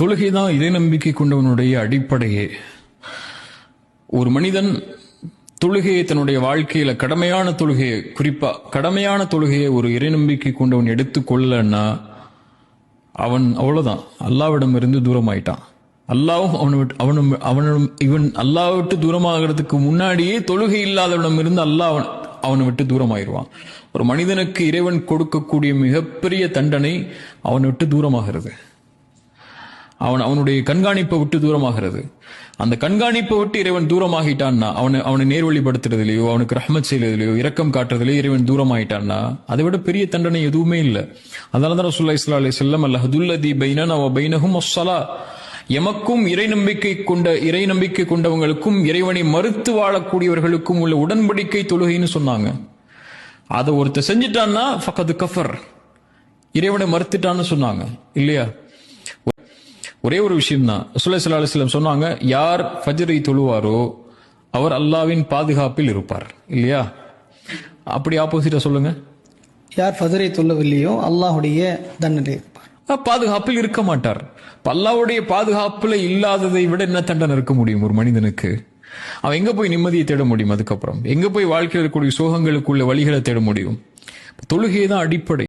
தொழுகை தான் நம்பிக்கை கொண்டவனுடைய அடிப்படையே. ஒரு மனிதன் தொழுகையை தன்னுடைய வாழ்க்கையில கடமையான தொழுகையை குறிப்பா கடமையான தொழுகையை ஒரு இறை நம்பிக்கை கொண்டவன் எடுத்துக் கொள்ளலன்னா அவன் அவ்வளவுதான். அல்லாவிடம் இருந்து தூரமாயிட்டான். அல்லாவும் அவனை விட்டு அவனும் அவனும் இவன் அல்லாஹ் விட்டு தூரமாகிறதுக்கு முன்னாடியே தொழுகை இல்லாதவனிடம் இருந்து அல்லாஹ் அவன் அவனை விட்டு தூரமாயிருவான். ஒரு மனிதனுக்கு இறைவன் கொடுக்கக்கூடிய மிகப்பெரிய தண்டனை அவனை விட்டு தூரமாகிறது. அவன் அவனுடைய கண்காணிப்பை விட்டு தூரமாகிறது. அந்த கண்காணிப்பை விட்டு இறைவன் தூரமாகிட்டான்னா அவனை அவனை நேர்வழிப்படுத்துறதுலையோ அவனுக்கு ரஹ்மத் செய்யறதுலையோ இரக்கம் காட்டுறதுலையோ இறைவன் தூரமாயிட்டான்னா அதை விட பெரிய தண்டனை எதுவுமே இல்லை. அதனால தான் ரசூல்லா இஸ்லா அலி செல்லம் அல்லஹதுல்லதி பைனன் அவ பைனகும் அஸ்ஸலா. எமக்கும் இறை நம்பிக்கை கொண்ட இறை நம்பிக்கை கொண்டவங்களுக்கும் இறைவனை மறுத்து வாழக்கூடியவர்களுக்கும் உள்ள உடன்படிக்கை தொழுகைன்னு சொன்னாங்க. அதை ஒருத்தர் செஞ்சிட்டான்னா ஃபக்கது கஃபர். இறைவனை மறுத்துட்டான்னு சொன்னாங்க. இல்லையா? ஒரே ஒரு விஷயம் தான் சுல்லை அலிஸ்லம் சொன்னாங்க யார் ஃபஜ்ரை தொழுவாரோ அவர் அல்லாவின் பாதுகாப்பில் இருப்பார். இல்லையா? அப்படி ஆப்போசிட்டா சொல்லுங்க. யார் ஃபஜரை தொல்லவில்லையோ அல்லாஹுடைய தண்டனை இருப்பார். பாதுகாப்பில் இருக்க மாட்டார். அல்லாவுடைய பாதுகாப்புல இல்லாததை விட என்ன தண்டனை இருக்க முடியும் ஒரு மனிதனுக்கு? அவன் எங்க போய் நிம்மதியை தேட முடியும் அதுக்கப்புறம்? எங்க போய் வாழ்க்கையில் இருக்கக்கூடிய சோகங்களுக்குள்ள வழிகளை தேட முடியும்? தொழுகை தான் அடிப்படை.